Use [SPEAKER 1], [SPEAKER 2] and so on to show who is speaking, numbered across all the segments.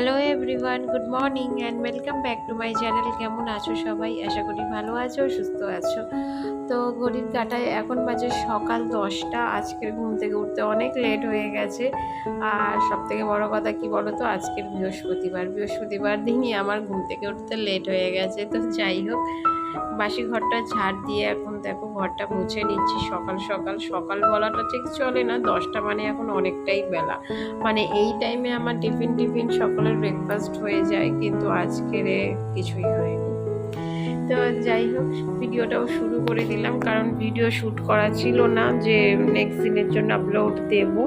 [SPEAKER 1] Hello everyone good morning and welcome back to my channel কেমন আছো সবাই? আশা করি ভালো আছো, সুস্থ আছো। তো ঘড়ির কাটায় এখন বাজে সকাল দশটা। আজকের ঘুম থেকে উঠতে অনেক লেট হয়ে গেছে। আর সব থেকে বড়ো কথা কি বলো তো আজকের বৃহস্পতিবার। বৃহস্পতিবার দিনই আমার ঘুম থেকে উঠতে লেট হয়ে গেছে। তো যাই হোক বাসি ঘরটা ঝাড় দিয়ে এখন দেখো ঘরটা মুছে নিচ্ছি। সকাল সকাল সকাল বলাটা ঠিক চলে না, দশটা মানে এখন অনেকটাই বেলা। মানে এই টাইমে আমার টিফিন টিফিন সকালের ব্রেকফাস্ট হয়ে যায়, কিন্তু আজকের কিছুই হয়নি। তো যাই হোক, ভিডিওটাও শুরু করে দিলাম, কারণ ভিডিও শ্যুট করা ছিল না যে নেক্সট দিনের জন্য আপলোড দেবো।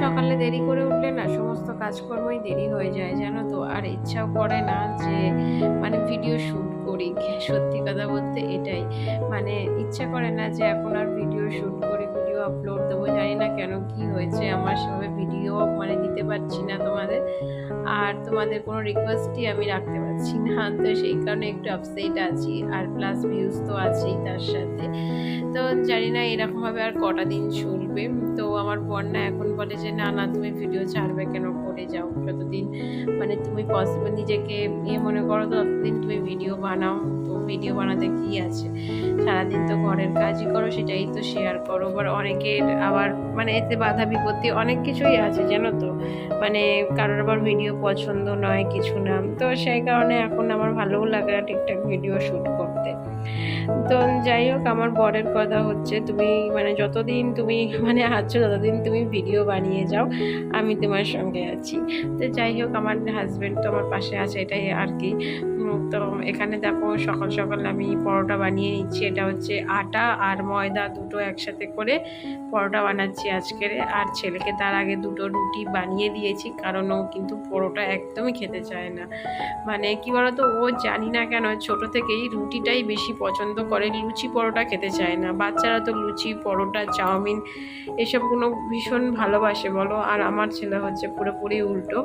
[SPEAKER 1] সকালে দেরি করে উঠলে না সমস্ত কাজকর্মই দেরি হয়ে যায়, জানো তো? আর ইচ্ছাও করে না যে মানে ভিডিও শ্যুট করি। সত্যি কথা বলতে এটাই। মানে ইচ্ছা করে না যে এখন আর ভিডিও শ্যুট করে ভিডিও আপলোড দেবো, জানি না কেন কি হয়েছে। আমার সেভাবে ভিডিও মানে দিতে পারছি না তোমাদের। আর তোমাদের কোনো রিকোয়েস্টই আমি রাখতে পারছি না। তো সেই কারণে একটু আপসেট আছি, আর প্লাস ভিউজ তো আছেই তার সাথে। তো জানি না এরকমভাবে আর কটা দিন চলবে। তো আমার বন্যা এখন বলে যে, না না, তুমি ভিডিও ছাড়বে কেন? করে যাও। যতদিন মানে তুমি পসিবল নিজেকে ইয়ে মনে করো, ততদিন তুমি ভিডিও বানাও। তো ভিডিও বানাতে কি আছে? সারাদিন তো ঘরের কাজই করো, সেটাই তো শেয়ার করো। আবার অনেকের আবার মানে এতে বাধা বিপত্তি অনেক কিছুই আছে, জানো তো? মানে কারোর আবার ভিডিও পছন্দ নয় কিছু না। তো সেই কারণে এখন আমার ভালোও লাগে না ঠিকঠাক ভিডিও শ্যুট করতে। তো যাই হোক, আমার বরের কথা হচ্ছে, তুমি মানে যতদিন তুমি মানে আছো যতদিন তুমি ভিডিও বানিয়ে যাও, আমি তোমার সঙ্গে আছি। তো যাই হোক, আমার হাজব্যান্ড তো আমার পাশে আছে, এটাই আর কি। তো এখানে দেখো সকাল সকাল আমি পরোটা বানিয়ে নিচ্ছি। এটা হচ্ছে আটা আর ময়দা দুটো একসাথে করে পরোটা বানাচ্ছি আজকের। আর ছেলেকে তার আগে দুটো রুটি বানিয়ে দিয়েছি, কারণ ও কিন্তু পরোটা একদমই খেতে চায় না। মানে কি বলতো, ও জানি না কেন ছোট থেকেই রুটিটাই বেশি পছন্দ করে। লুচি পরোটা খেতে চায় না। বাচ্চারা তো লুচি, পরোটা, চাউমিন এসবগুলো ভীষণ ভালোবাসে, বলো। আর আমার ছেলে হচ্ছে পুরোপুরি উল্টো।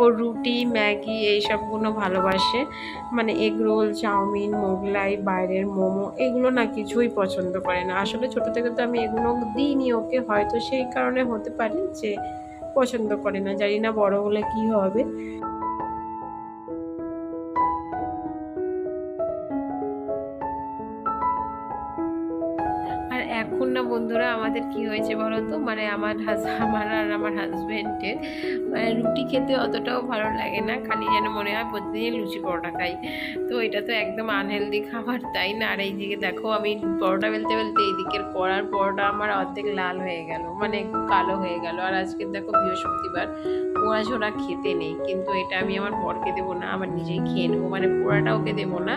[SPEAKER 1] ও রুটি, ম্যাগি এইসবগুলো ভালোবাসে। মানে এগ রোল, চাউমিন, মোগলাই, বাইরের মোমো এগুলো না কিছুই পছন্দ করে না। আসলে ছোটো থেকে তো আমি এগুলো দিইনি, ওকে হয়তো সেই কারণে হতে পারে যে পছন্দ করে না, জানি না বড় হলে কি হবে। বন্ধুরা, আমাদের কি হয়েছে বলো তো? মানে আমার আমার আর আমার হাজব্যান্ডের মানে রুটি খেতে অতটাও ভালো লাগে না। খালি যেন মনে হয় প্রতিদিন লুচি পরোটা খাই। তো এটা তো একদম আনহেলদি খাবার, তাই না? আর এইদিকে দেখো, আমি পরোটা বেলতে বেলতে এইদিকের কড়ার পরোটা আমার অর্ধেক লাল হয়ে গেল মানে কালো হয়ে গেল। আর আজকে দেখো বৃহস্পতিবার, পোড়া ঝোড়া খেতে নেই। কিন্তু এটা আমি আমার বরকে দেবো না, আমার নিজেই খেয়ে নেব। মানে পোড়াটা ওকে দেবো না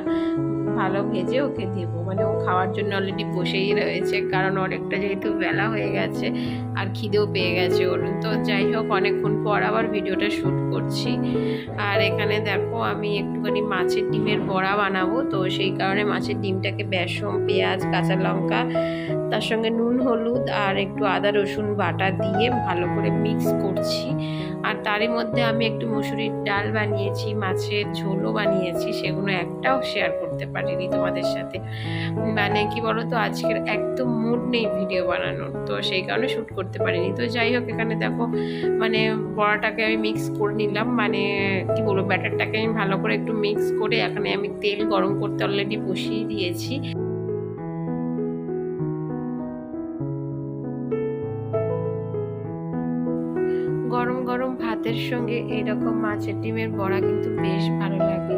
[SPEAKER 1] ভালো ভেজে ওকে দেবো। মানে ও খাওয়ার জন্য অলরেডি বসেই রয়েছে, কারণ অনেকটা যেহেতু বেলা হয়ে গেছে আর খিদেও পেয়ে গেছে ওর। তো যাই হোক, অনেকক্ষণ পর আবার ভিডিওটা শ্যুট করছি। আর এখানে দেখো, আমি একটুখানি মাছের ডিমের বড়া বানাবো। তো সেই কারণে মাছের ডিমটাকে বেসন, পেঁয়াজ, কাঁচা লঙ্কা, তার সঙ্গে নুন, হলুদ আর একটু আদা, রসুন বাটা দিয়ে ভালো করে মিক্স করছি। আর তারই মধ্যে আমি একটু মুসুরির ডাল বানিয়েছি, মাছের ঝোলও বানিয়েছি, সেগুলো একটাও শেয়ার করতে পারিনি তোমাদের সাথে। মানে কি বলো তো আজকের একদম মুড নেই ভিডিও বানানোর, তো সেই কারণে শ্যুট করতে পারিনি। তো যাই হোক, এখানে দেখো মানে বড়াটাকে আমি মিক্স করে নিলাম। মানে কি বলব ব্যাটারটাকে আমি ভালো করে একটু মিক্স করে, এখানে আমি তেল গরম করতে অলরেডি বসিয়ে দিয়েছি। ভাতের সঙ্গে এরকম মাছের ডিমের বড়া কিন্তু বেশ ভালো লাগে।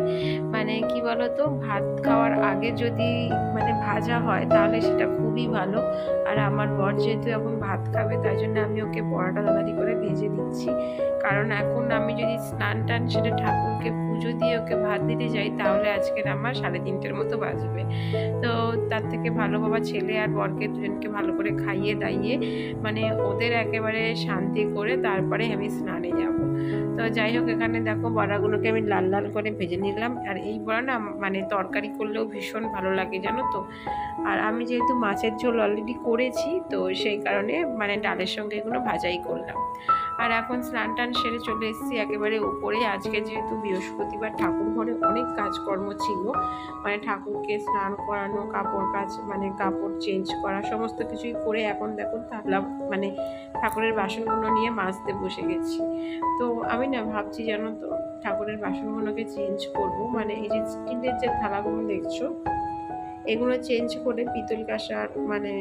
[SPEAKER 1] মানে কি বলতো, ভাত খাওয়ার আগে যদি মানে ভাজা হয় তাহলে সেটা খুবই ভালো। আর আমার বর যেহেতু এখন ভাত খাবে তাই জন্য আমি ওকে বড়াটা তাড়াতাড়ি করে ভেজে দিচ্ছি। কারণ এখন আমি যদি স্নান টান সেটা ঠাকুরকে পুজো দিয়ে ওকে ভাত দিতে যাই তাহলে আজকের আমার সাড়ে তিনটের মতো বাজবে। তো তার থেকে ভালো বাবা ছেলে আর বরকে দুজনকে ভালো করে খাইয়ে দাইয়ে মানে ওদের একেবারে শান্তি করে তারপরে আমি স্নানে যাব। তো যাই হোক, এখানে দেখো বড়াগুলোকে আমি লাল লাল করে ভেজে নিলাম। আর এই বড়া না মানে তরকারি করলেও ভীষণ ভালো লাগে, জানো তো? আর আমি যেহেতু মাছের ঝোল অলরেডি করেছি, তো সেই কারণে মানে ডালের সঙ্গে এগুলো ভাজাই করলাম। আর এখন স্নান টান সেরে চলে এসেছি একেবারে উপরে। আজকে যেহেতু বৃহস্পতিবার ঠাকুর ঘরে অনেক কাজকর্ম ছিল। মানে ঠাকুরকে স্নান করানো, কাপড় কাজ মানে কাপড় চেঞ্জ করা, সমস্ত কিছুই করে এখন দেখো থাকলাম মানে ঠাকুরের বাসনগুলো নিয়ে মাজতে বসে গেছি। তো আমি না ভাবছি জানো তো ঠাকুরের বাসনগুলোকে চেঞ্জ করব। মানে এই যে স্টিলের যে থালাগুলো দেখছ, এগুলো চেঞ্জ করে পিতল কাঁসার মানে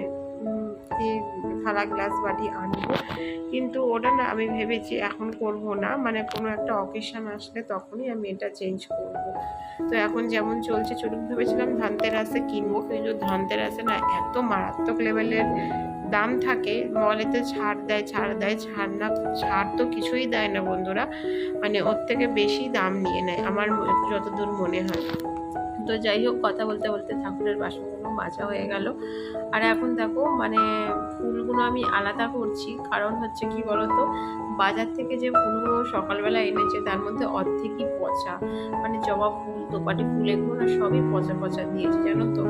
[SPEAKER 1] এই থালা গ্লাস বাটি আনব। কিন্তু ওটা না আমি ভেবেছি এখন করব না। মানে কোনো একটা অকেশন আসলে তখনই আমি এটা চেঞ্জ করব। তো এখন যেমন চলছে, চলুন ভেবেছিলাম ধানতেরাসে কিনবো। কিন্তু ধানতেরাসে না এত মারাত্মক লেভেলের দাম থাকে। মলেতে ছাড় দেয় ছাড় দেয়, ছাড় না, ছাড় তো কিছুই দেয় না বন্ধুরা। মানে ওর থেকে বেশি দাম নিয়ে নেয়। আমার যতদূর মনে হয়। তো যাই হোক, কথা বলতে বলতে ঠাকুরের বাসনগুলো মাজা হয়ে গেল। আর এখন দেখো মানে ফুলগুলো আমি আলাদা করছি। কারণ হচ্ছে কি বলতো, বাজার থেকে যে ফুলগুলো সকালবেলা এনেছে, তার মধ্যে অর্ধেকই পচা। মানে জবা ফুল, দোপাটি ফুল, এগুলো না সবই পচা পচা দিয়েছে, জানো তো?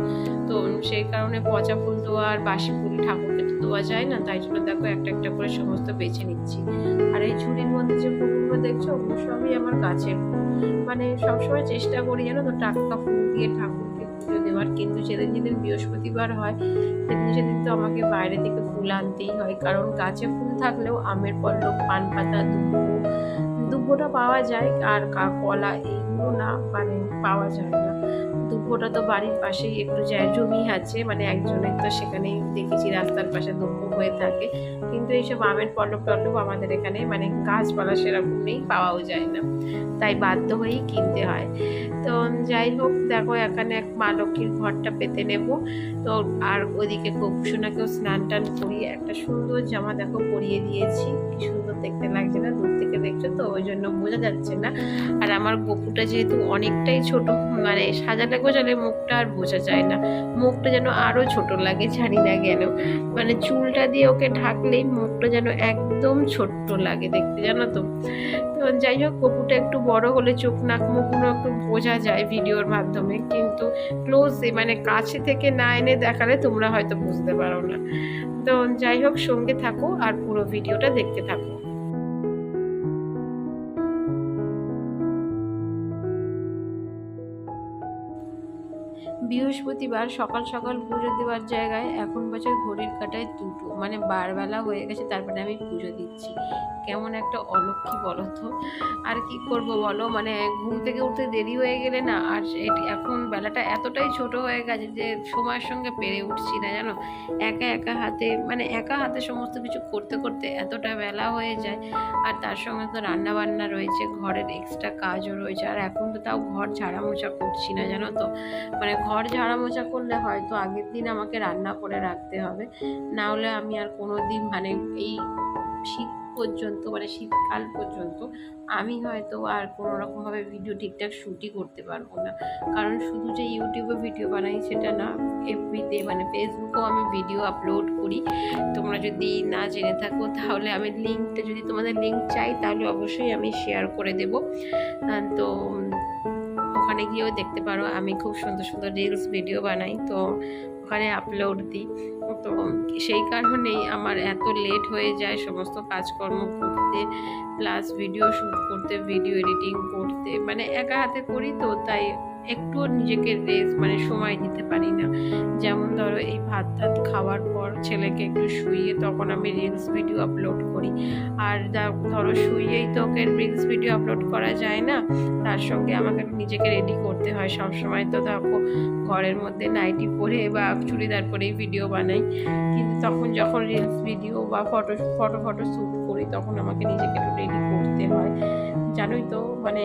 [SPEAKER 1] তো সেই কারণে পচা ফুল দেওয়া আর বাসি ফুল ঠাকুরকে তো দেওয়া যায় না, তাই জন্য দেখো একটা একটা করে সমস্ত বেছে নিচ্ছি। আর এই ঝুড়ির মধ্যে যে ফুলগুলো দেখছ, ওগুলো সবই আমার গাছের ফুল। মানে সবসময় চেষ্টা করি, জানো তো, টাটকা ফুল দিয়ে ঠাকুরকে পুজো দেওয়ার কিন্তু সেদিন যেদিন বৃহস্পতিবার হয়, সেদিন সেদিন তো আমাকে বাইরে থেকে ফুল আনতেই হয়। কারণ গাছে ফুল থাকলেও আমের পল্লব, পান পাতা, দুব্বো, দুব্বোটা পাওয়া যায় আর কলা এইগুলো না মানে পাওয়া যায় না। দুব্বোটা তো বাড়ির পাশেই একটু জমি আছে মানে একজনের তো সেখানেই দেখেছি রাস্তার পাশে দুব্বো হয়ে থাকে। কিন্তু এইসব আমের পল্লব টল্লব আমাদের এখানে মানে গাছপালা সেরকম নেই, পাওয়াও যায় না। তাই বাধ্য হয়েই কিনতে হয়। তো যাই হোক, দেখো এখানে এক মা লক্ষ্মীর ঘরটা পেতে নেব। তো আর ওদিকে গোপুসোনাকেও স্নান টান করিয়ে একটা সুন্দর জামা দেখো পরিয়ে দিয়েছি। কি সুন্দর দেখতে লাগছে না, দূর থেকে দেখছ তো, ওই জন্য বোঝা যাচ্ছে না। আর আমার গপুটা যেহেতু অনেকটাই ছোট মানে সাজালে গোজালে মুখটা আর বোঝা যায় না। মুখটা যেন আরও ছোট লাগে জানি না কেন। মানে চুলটা দিয়ে ওকে ঢাকলেই মুখটা যেন একদম ছোট্ট লাগে দেখতে, জানো তো? তো যাই হোক, কপুটা একটু বড় হলে চোখ নাক মুখগুলো একটু বোঝা যায় ভিডিওর মাধ্যমে, কিন্তু ক্লোজে মানে কাছে থেকে না এনে দেখালে তোমরা হয়তো বুঝতে পারো না। তো যাই হোক, সঙ্গে থাকো আর পুরো ভিডিওটা দেখতে থাকো। বৃহস্পতিবার সকাল সকাল পুজো দেওয়ার জায়গায় এখন বছর ঘড়ির কাটায় দুটো মানে বারবেলা হয়ে গেছে, তারপরে আমি পুজো দিচ্ছি। কেমন একটা অলক্ষী বলো তো। আর কি করব বলো? মানে ঘুম থেকে উঠতে দেরি হয়ে গেলে না, আর এখন বেলাটা এতটাই ছোট হয়ে গেছে যে সময়ের সঙ্গে পেরে উঠছি না, জানো? একা একা হাতে মানে একা হাতে সমস্ত কিছু করতে করতে এতটা বেলা হয়ে যায়। আর তার সঙ্গে তো রান্না বান্না রয়েছে, ঘরের এক্সট্রা কাজও রয়েছে। আর এখন তো তাও ঘর ঝাড়া মোছা করছি না, জানো তো? মানে ঘর ঝাড়া মোছা করলে হয়তো আগের দিন আমাকে রান্না করে রাখতে হবে। না হলে আমি আর কোনো দিন মানে এই শীত পর্যন্ত মানে শীতকাল পর্যন্ত আমি হয়তো আর কোনো রকমভাবে ভিডিও ঠিকঠাক শ্যুটই করতে পারব না। কারণ শুধু যে ইউটিউবে ভিডিও বানাই সেটা না এফবিতে মানে ফেসবুকেও আমি ভিডিও আপলোড করি। তোমরা যদি না জেনে থাকো তাহলে আমি লিঙ্কটা যদি তোমাদের লিঙ্ক চাই তাহলে অবশ্যই আমি শেয়ার করে দেব। তো ওখানে গিয়েও দেখতে পারো। আমি খুব সুন্দর সুন্দর রিলস ভিডিও বানাই, তো ওখানে আপলোড দিই। তো সেই কারণেই আমার এত লেট হয়ে যায় সমস্ত কাজকর্ম করতে প্লাস ভিডিও শ্যুট করতে ভিডিও এডিটিং করতে। মানে একা হাতে করি তো, তাই একটুও নিজেকে রেস্ট মানে সময় দিতে পারি না। যেমন ধরো এই ভাত টাত খাওয়ার পর ছেলেকে একটু শুইয়ে তখন আমি রিলস ভিডিও আপলোড করি। আর ধরো শুইয়েই তো ওকে রিলস ভিডিও আপলোড করা যায় না, তার সঙ্গে আমাকে নিজেকে রেডি করতে হয়। সব সময় তো দেখো, ঘরের মধ্যে নাইটি পরে বা চুড়িদার পরেই ভিডিও বানাই। কিন্তু তখন যখন রিলস ভিডিও বা ফটো ফটো ফটো শ্যুট করি, তখন আমাকে নিজেকে একটু রেডি করতে হয়। জানোই তো মানে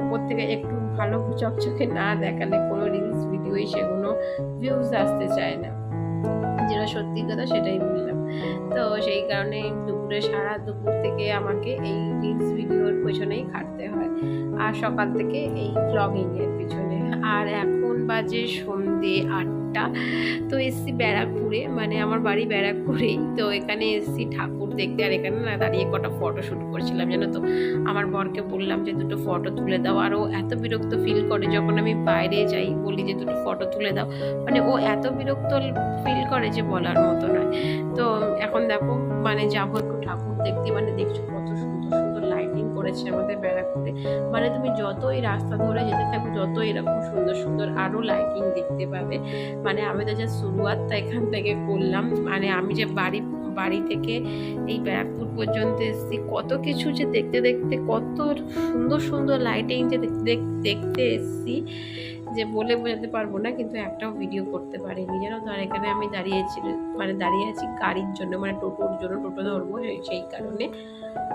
[SPEAKER 1] ওপর থেকে একটু ভালো চকচকে না দেখালে কোনো রিলস ভিডিওই সেগুলো ভিউজ আসতে চায় না। যেটা সত্যি কথা সেটাই বললাম। তো সেই কারণে দুপুরে, সারা দুপুর থেকে আমাকে এই রিলস ভিডিওর পেছনেই খাটতে হয়। আর সকাল থেকে এই ব্লগিংয়ের পিছনে। আর এখন বাজে সন্ধে আটটা। একটা। তো এসছি ব্যারাকপুরে মানে আমার বাড়ি ব্যারাকপুরেই। তো এখানে এসছি ঠাকুর দেখতে, আর এখানে না দাঁড়িয়ে কটা ফটো শ্যুট করছিলাম, জানো তো? আমার বরকে বললাম যে, দুটো ফটো তুলে দাও। আর ও এত বিরক্ত ফিল করে যখন আমি বাইরে যাই, বলি যে, দুটো ফটো তুলে দাও। মানে ও এত বিরক্ত ফিল করে যে, বলার মতো নয়। তো এখন দেখো মানে যাব একটু ঠাকুর দেখতে মানে দেখছ কত সুন্দর সুন্দর করেছে আমাদের ব্যারাকপুরে। মানে তুমি যত এই রাস্তা ধরে যেতে থাকো যত এরকম সুন্দর সুন্দর আরও লাইটিং দেখতে পাবে। মানে আমি তো যা শুরুয়াতটা এখান থেকে করলাম। মানে আমি যে বাড়ি বাড়ি থেকে এই ব্যারাকপুর পর্যন্ত এসেছি, কত কিছু যে দেখতে দেখতে কত সুন্দর সুন্দর লাইটিং যে দেখতে দেখ- দেখতে এসেছি। যে বলে বোঝাতে পারব না, কিন্তু একটাও ভিডিও করতে পারিনি। তো? আর এখানে আমি দাঁড়িয়েছি মানে দাঁড়িয়ে আছি গাড়ির জন্য মানে টোটোর জন্য, টোটো ধরবো সেই- কারণে।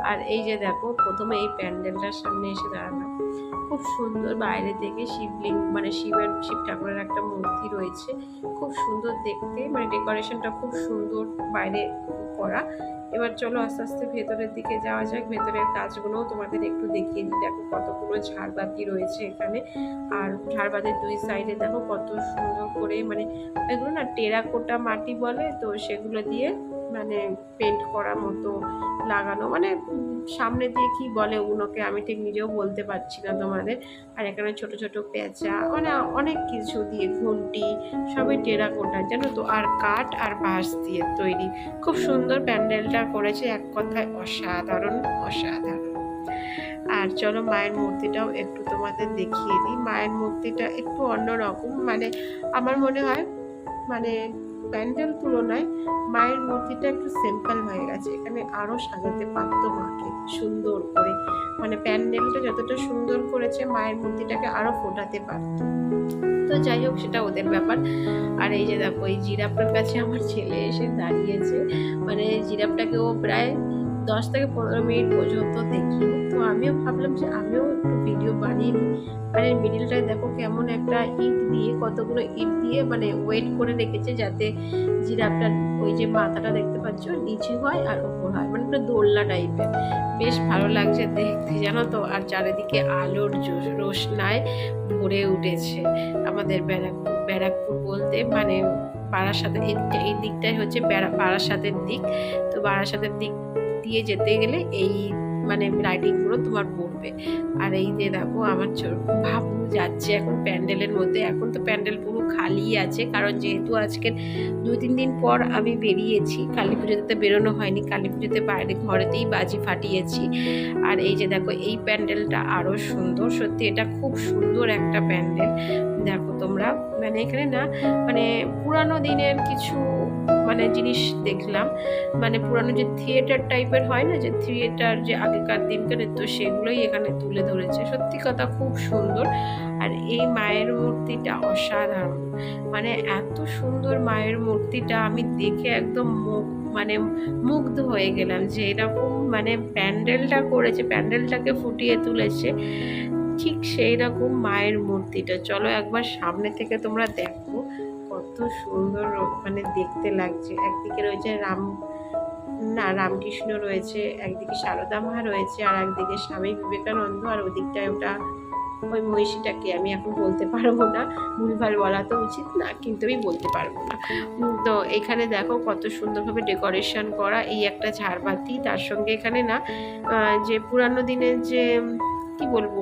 [SPEAKER 1] আর এই যে দেখো, প্রথমে এই প্যান্ডেলটার সামনে এসে দাঁড়ালাম। খুব সুন্দর বাইরে থেকে শিবলিঙ্গ মানে শিবের, শিব ঠাকুরের একটা মূর্তি রয়েছে। খুব সুন্দর দেখতে মানে ডেকোরেশনটা খুব সুন্দর বাইরে করা। এবার চলো আস্তে আস্তে ভেতরের দিকে যাওয়া যাক। ভেতরের কাজগুলো তোমাদের একটু দেখিয়ে দিই। দেখো কতগুলো ঝাড়বাতি রয়েছে এখানে। আর ঝাড়বাতির দুই সাইডে দেখো কত সুন্দর করে মানে এগুলো না টেরাকোটা মাটি বলে, তো সেগুলো দিয়ে মানে পেন্ট করার মতো লাগানো। মানে সামনে দিয়ে কি বলে ওগুলোকে আমি ঠিক নিজেও বলতে পারছি না তোমাদের। আর এখানে ছোট ছোট পেঁচা মানে অনেক কিছু দিয়ে ঘন্টি সবই টেরাকোটা, জানো তো? আর কাঠ আর বাঁশ দিয়ে তৈরি। খুব সুন্দর প্যান্ডেলটা করেছে এক কথায় অসাধারণ অসাধারণ। আর চলো মায়ের মূর্তিটাও একটু তোমাদের দেখিয়ে দিই। মায়ের মূর্তিটা একটু অন্যরকম। মানে আমার মনে হয় মানে প্যান্ডেল তুলনায় মায়ের মূর্তিটা একটু সিম্পল হয়ে গেছে। এখানে আরও সাজাতে পারত মাকে, সুন্দর করে। মানে প্যান্ডেলটা যতটা সুন্দর করেছে, মায়ের মূর্তিটাকে আরও ফোটাতে পারত তো যাই হোক, সেটা ওদের ব্যাপার। আর এই যে দেখো, এই জিরাপটার কাছে আমার ছেলে এসে দাঁড়িয়েছে। মানে জিরাপটাকে ও প্রায় দশ থেকে পনেরো মিনিট পর্যন্ত দেখল তো আমিও ভাবলাম যে আমিও একটু ভিডিও বানিয়ে নিই। মানে মিডিলটায় দেখো কেমন একটা ইট দিয়ে, কতগুলো ইট দিয়ে মানে ওয়েট করে রেখেছে যাতে জিরাফটার ওই যে মাথাটা দেখতে পাচ্ছ নিচু হয় আর ওপর হয়। মানে একটা দোলনা টাইপের বেশ ভালো লাগছে দেখতে জানো তো। আর চারিদিকে আলোর রোশনায় ভরে উঠেছে আমাদের ব্যারাকপুর ব্যারাকপুর বলতে মানে বারাসাতের এই এই দিকটাই হচ্ছে বারাসাতের দিক। তো বারাসাতের দিক দিয়ে যেতে গেলে এই মানে লাইটিংগুলো তোমার পড়বে। আর এই যে দেখো, আমার ভাবু যাচ্ছে এখন প্যান্ডেলের মধ্যে। এখন তো প্যান্ডেল পুরো খালি আছে, কারণ যেহেতু আজকের দুই তিন দিন পর আমি বেরিয়েছি, কালী পুজোতে বেরোনো হয়নি। কালী পুজোতে বাইরে ঘরেতেই বাজি ফাটিয়েছি। আর এই যে দেখো, এই প্যান্ডেলটা আরও সুন্দর। সত্যি এটা খুব সুন্দর একটা প্যান্ডেল। দেখো তোমরা মানে এখানে না মানে পুরানো দিনের কিছু মানে জিনিস দেখলাম মানে পুরানো যে থিয়েটার টাইপের হয় না, যে থিয়েটার যে আগেকার দিনকার তো সেগুলোই এখানে তুলে ধরেছে। সত্যি কথা খুব সুন্দর। আর এই মায়ের মূর্তিটা অসাধারণ। মানে এত সুন্দর মায়ের মূর্তিটা আমি দেখে একদম মুখ মানে মুগ্ধ হয়ে গেলাম যে এরকম মানে প্যান্ডেলটা করেছে, প্যান্ডেলটাকে ফুটিয়ে তুলেছে। ঠিক সেই রকম মায়ের মূর্তিটা। চলো একবার সামনে থেকে তোমরা দেখো। কত সুন্দর মানে দেখতে লাগছে। একদিকে রয়েছে রাম, না, রামকৃষ্ণ রয়েছে, একদিকে সারদা মা রয়েছে, আর একদিকে স্বামী বিবেকানন্দ, আর ওদিকটায় ওটা ওই মহিষীটাকে। আমি এখন বলতে পারব না, ভুলভাল বলা তো উচিত না, কিন্তু আমি বলতে পারব না। তো এখানে দেখো কত সুন্দরভাবে ডেকোরেশন করা, এই একটা ঝাড়বাতি। তার সঙ্গে এখানে না যে পুরানো দিনের যে, কি বলব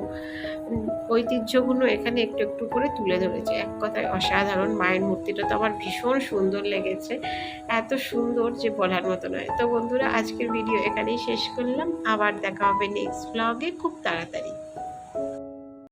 [SPEAKER 1] ঐতিহ্যগুলো এখানে একটু একটু করে তুলে ধরেছে। এক কথায় অসাধারণ, মায়ের মূর্তিটা তো আমার ভীষণ সুন্দর লেগেছে। এত সুন্দর যে বলার মতো নয়। তো বন্ধুরা, আজকের ভিডিও এখানেই শেষ করলাম। আবার দেখা হবে নেক্সট ব্লগে খুব তাড়াতাড়ি।